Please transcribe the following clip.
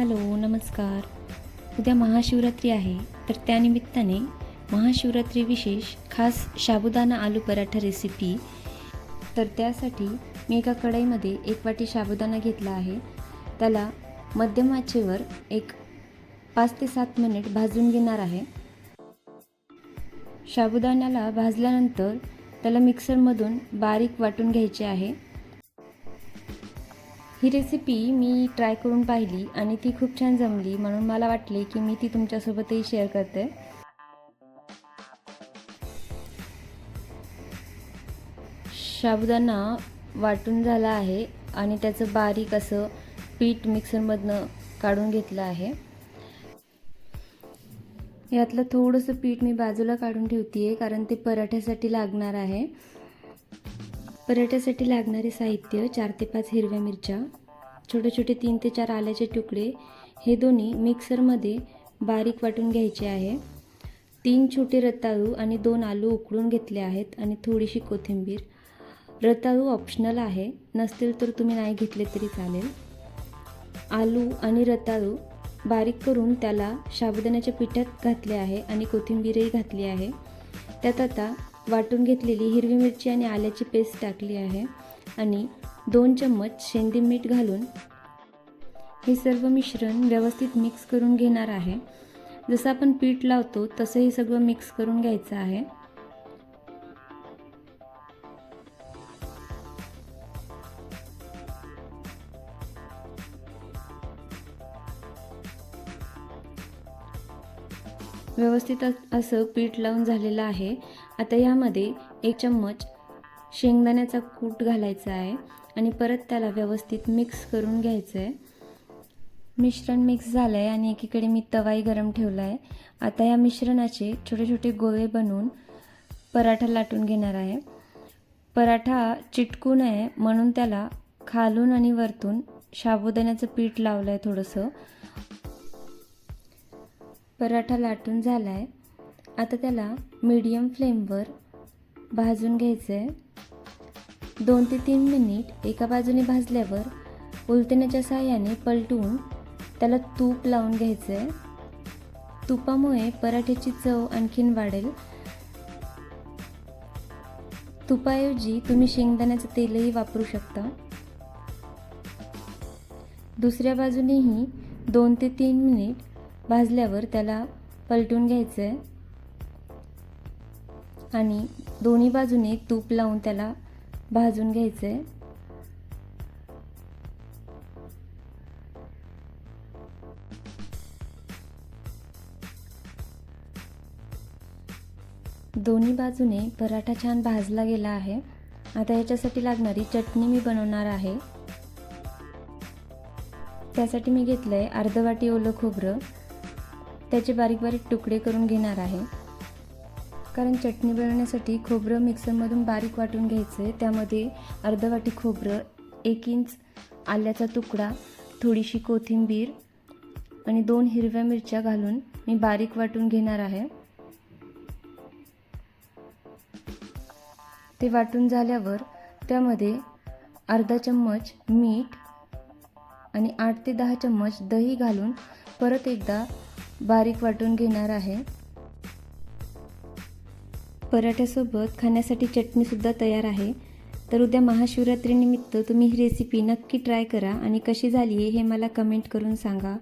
Hello नमस्कार. उद्या महाशिवरात्री आहे तर त्यानिमित्ताने महाशिवरात्री विशेष खास साबुदाणा आलू पराठा रेसिपी तर त्यासाठी मी एका कढईमध्ये एक वाटी साबुदाणा घेतला आहे. त्याला मध्यम आचेवर एक पाच ते सात मिनिट भाजून घेणार आहे. साबुदाण्याला भाजल्यानंतर त्याला मिक्सरमधून बारीक वाटून घ्यायचे आहे. ही रेसिपी मी ट्राय करून पाहिली आणि ती खूप छान जमली. म्हणून मला वाटले की मी ती तुमच्यासोबतही शेअर करते. साबुदाणा वाटून झाला आहे आणि त्याचं बारीक असं पीठ मिक्सरमधनं काढून घेतलं आहे. यातलं थोडंसं पीठ मी बाजूला काढून ठेवते आहे कारण ते पराठ्यासाठी लागणार आहे. पराठ्यासाठी लागणारे साहित्य चार ते पाच हिरव्या मिरच्या छोटे छोटे तीन ते चार आल्याचे तुकडे हे दोन्ही मिक्सरमध्ये बारीक वाटून घ्यायचे आहे. तीन छोटे रताळू आणि दोन आलू उकळून घेतले आहेत आणि थोडीशी कोथिंबीर. रताळू ऑप्शनल आहे. नसतील तर तुम्ही नाही घेतले तरी चालेल. आलू आणि रताळू बारीक करून त्याला साबुदाण्याच्या पिठात घातले आहे आणि कोथिंबीरही घातली आहे. त्यात आता वाटून घेतलेली हिरवी मिरची आणि आल्याची पेस्ट टाकली आहे आणि दोन चम्मच शेंदी मीठ घालून हे सर्व मिश्रण व्यवस्थित मिक्स करून घेणार आहे. जसं आपण पीठ लावतो तसं हे सगळं मिक्स करून घ्यायचं आहे. व्यवस्थित असं पीठ लावून झालेलं आहे. आता यामध्ये एक चम्मच शेंगदाण्याचा कूट घालायचा आहे आणि परत त्याला व्यवस्थित मिक्स करून घ्यायचं आहे मिश्रण मिक्स झालं आहे आणि एकीकडे मी तवाही गरम ठेवला आहे आता या मिश्रणाचे छोटे छोटे गोळे बनवून पराठा लाटून घेणार आहे. पराठा चिटकू नये म्हणून त्याला खालून आणि वरतून साबुदाण्याचं पीठ लावलं आहे थोडंसं. पराठा लाटून झाला आहे आता त्याला मीडियम फ्लेमवर भाजून घ्यायचं आहे दोन ते तीन मिनिट एका बाजूने भाजल्यावर उलटण्याच्या साहाय्याने पलटून त्याला तूप लावून घ्यायचं आहे तुपामुळे पराठ्याची चव आणखीन वाढेल. तुपाऐवजी तुम्ही शेंगदाण्याचं तेलही वापरू शकता. दुसऱ्या बाजूनेही दोन ते तीन मिनिट भाजल्यावर त्याला पलटून घ्यायचं आहे आणि दोन्ही बाजूने तूप लावून त्याला भाजून घ्यायचं आहे दोन्ही बाजूने पराठा छान भाजला गेला आहे. आता याच्यासाठी लागणारी चटणी मी बनवणार आहे. त्यासाठी मी घेतलं आहे अर्धवाटी ओलं खोबरं. त्याचे बारीक बारीक तुकडे करून घेणार आहे. कारण चटणी बनवण्यासाठी खोबरं मिक्सरमधून बारीक वाटून घ्यायचं आहे. त्यामध्ये अर्धं वाटी खोबरं एक इंच आल्याचा तुकडा थोडीशी कोथिंबीर आणि दोन हिरव्या मिरच्या घालून मी बारीक वाटून घेणार आहे. ते वाटून झाल्यावर त्यामध्ये अर्धा चम्मच मीठ आणि आठ ते दहा चम्मच दही घालून परत एकदा बारीक वाटून घेणार आहे. पराठ्यासोबत खाण्यासाठी चटणीसुद्धा तयार आहे. तर उद्या महाशिवरात्रीनिमित्त तुम्ही ही रेसिपी नक्की ट्राय करा आणि कशी झाली आहे हे मला कमेंट करून सांगा.